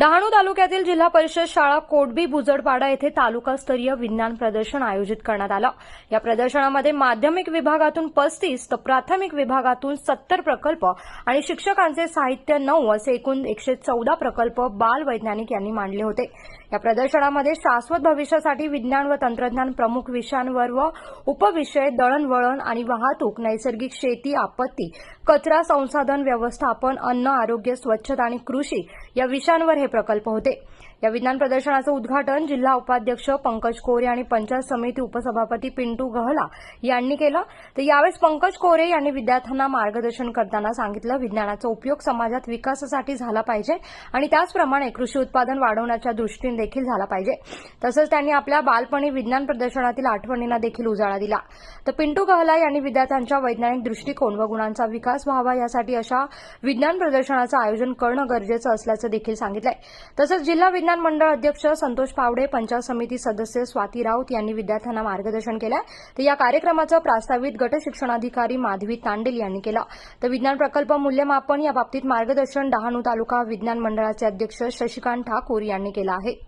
डहाणू तालुक्यातील जिल्हा परिषद शाळा कोडबी भुजडपाडा येथे तालुकास्तरीय विज्ञान प्रदर्शन आयोजित करण्यात आलं. या प्रदर्शनामध्ये माध्यमिक विभागातून पस्तीस तर प्राथमिक विभागातून सत्तर प्रकल्प आणि शिक्षकांचे साहित्य नऊ असे एकूण एकशे चौदा प्रकल्प बाल वैज्ञानिक यांनी मांडले होते. या प्रदर्शनामध्ये शाश्वत भविष्यासाठी विज्ञान व तंत्रज्ञान प्रमुख विषयांवर व उपविषय दळणवळण आणि वाहतूक नैसर्गिक शेती आपत्ती कचरा संसाधन व्यवस्थापन अन्न आरोग्य स्वच्छता आणि कृषी या विषयांवर हे प्रकल्प होते. या विज्ञान प्रदर्शनाचं उद्घाटन जिल्हा उपाध्यक्ष पंकज कोरे आणि पंचायत समिती उपसभापती पिंटू गहला यांनी केलं. तर यावेळेस पंकज कोरे यांनी विद्यार्थ्यांना मार्गदर्शन करताना सांगितलं विज्ञानाचा उपयोग समाजात विकासासाठी झाला पाहिजे आणि त्याचप्रमाणे कृषी उत्पादन वाढवण्याच्या दृष्टीने देखील झाला पाहिजे. तसंच त्यांनी आपल्या बालपणी विज्ञान प्रदर्शनातील आठवणींना देखील उजाळा दिला. तर पिंटू गहला यांनी विद्यार्थ्यांच्या वैज्ञानिक दृष्टिकोन व गुणांचा विकास व्हावा यासाठी अशा विज्ञान प्रदर्शनाचं आयोजन करणं गरजेचं असल्याचं देखील सांगितलं तसंच जिल्हा विज्ञान मंडळ अध्यक्ष संतोष पावडे पंचायत समिती सदस्य स्वाती राऊत यांनी विद्यार्थ्यांना मार्गदर्शन केलं. तर या कार्यक्रमाचं प्रास्तावित गट शिक्षणाधिकारी माधवी तांडेल यांनी केलं. तर विज्ञान प्रकल्प मूल्यमापन या बाबतीत मार्गदर्शन डहाणू तालुका विज्ञान मंडळाचे अध्यक्ष शशिकांत ठाकूर यांनी केलं आहे.